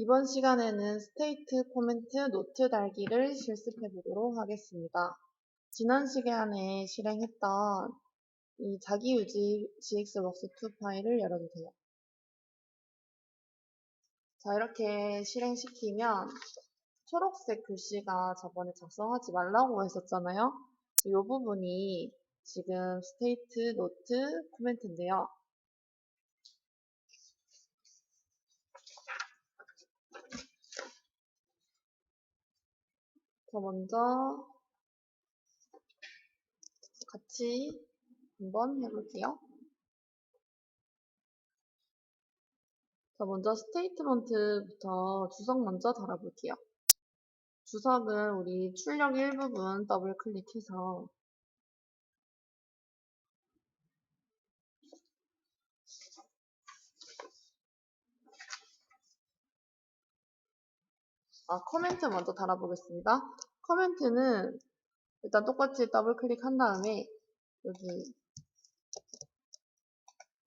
이번 시간에는 스테이트 코멘트 노트 달기를 실습해 보도록 하겠습니다. 지난 시간에 실행했던 이 자기유지 gxworks2 파일을 열어주세요. 자, 이렇게 실행시키면 초록색 글씨가 저번에 작성하지 말라고 했었잖아요. 이 부분이 지금 스테이트 노트 코멘트인데요. 자, 먼저 같이 한번 해볼게요. 자, 먼저 스테이트먼트부터 주석 먼저 달아볼게요. 주석은 우리 출력 일부분 더블 클릭해서 아, 커멘트 먼저 달아보겠습니다. 커멘트는 일단 똑같이 더블 클릭한 다음에 여기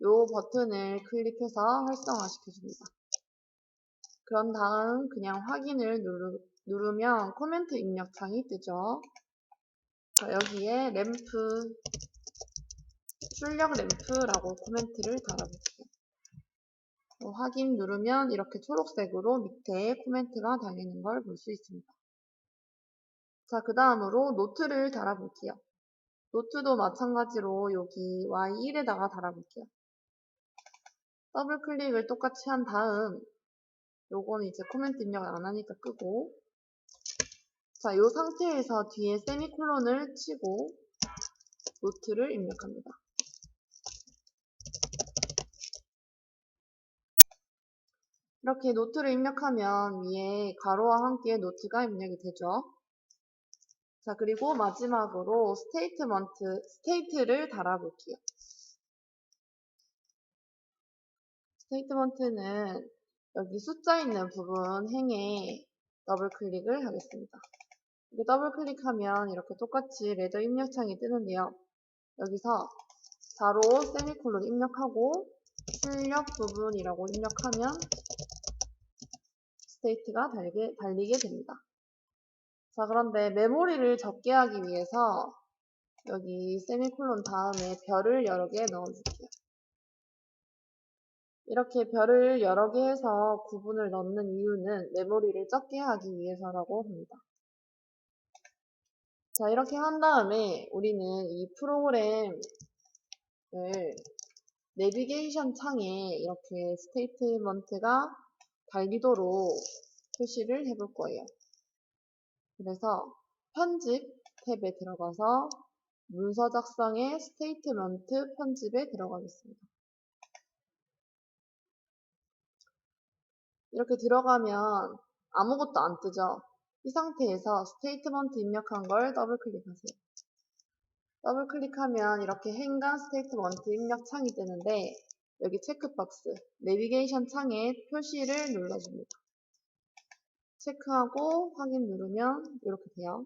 요 버튼을 클릭해서 활성화 시켜줍니다. 그런 다음 그냥 확인을 누르, 누르면 코멘트 입력창이 뜨죠. 자, 여기에 램프, 출력 램프라고 코멘트를 달아볼게요. 어, 확인 누르면 이렇게 초록색으로 밑에 코멘트가 달리는 걸 볼 수 있습니다. 자, 그 다음으로 노트를 달아볼게요. 노트도 마찬가지로 여기 Y1에다가 달아볼게요. 더블 클릭을 똑같이 한 다음 요거는 이제 코멘트 입력을 안 하니까 끄고 자, 요 상태에서 뒤에 세미콜론을 치고 노트를 입력합니다. 이렇게 노트를 입력하면 위에 가로와 함께 노트가 입력이 되죠. 자, 그리고 마지막으로 스테이트먼트, 스테이트를 달아볼게요. 스테이트먼트는 여기 숫자 있는 부분 행에 더블 클릭을 하겠습니다. 이렇게 더블 클릭하면 이렇게 똑같이 레더 입력창이 뜨는데요. 여기서 바로 세미콜론 입력하고 출력 부분이라고 입력하면 스테이트가 달게, 달리게 됩니다. 자, 그런데 메모리를 적게 하기 위해서 여기 세미콜론 다음에 별을 여러 개 넣어줄게요. 이렇게 별을 여러 개 해서 구분을 넣는 이유는 메모리를 적게 하기 위해서라고 합니다. 자, 이렇게 한 다음에 우리는 이 프로그램을 내비게이션 창에 이렇게 스테이트먼트가 달리도록 표시를 해볼 거예요. 그래서 편집 탭에 들어가서 문서 작성의 스테이트먼트 편집에 들어가겠습니다. 이렇게 들어가면 아무것도 안 뜨죠. 이 상태에서 스테이트먼트 입력한 걸 더블 클릭하세요. 더블 클릭하면 이렇게 행간 스테이트먼트 입력 창이 뜨는데 여기 체크박스 내비게이션 창에 표시를 눌러줍니다. 체크하고 확인 누르면 이렇게 돼요.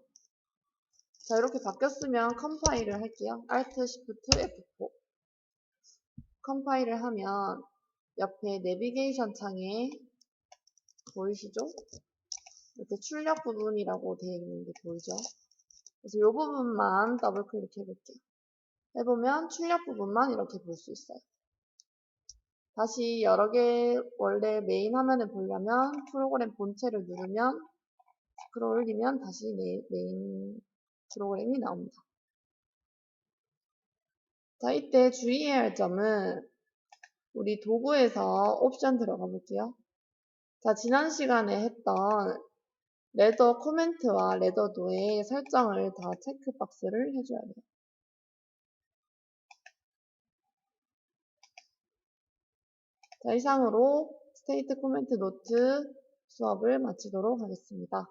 자 이렇게 바뀌었으면 컴파일을 할게요. Alt Shift F4 컴파일을 하면 옆에 내비게이션 창에 보이시죠? 이렇게 출력 부분이라고 되어 있는 게 보이죠? 그래서 이 부분만 더블 클릭해 볼게요. 해보면 출력 부분만 이렇게 볼 수 있어요. 다시 여러 개 원래 메인 화면을 보려면 프로그램 본체를 누르면 끌어올리면 다시 메인 프로그램이 나옵니다. 자, 이때 주의해야 할 점은 우리 도구에서 옵션 들어가 볼게요. 자, 지난 시간에 했던 레더 코멘트와 레더도의 설정을 다 체크박스를 해줘야 돼요. 자, 이상으로 스테이트 코멘트 노트 수업을 마치도록 하겠습니다.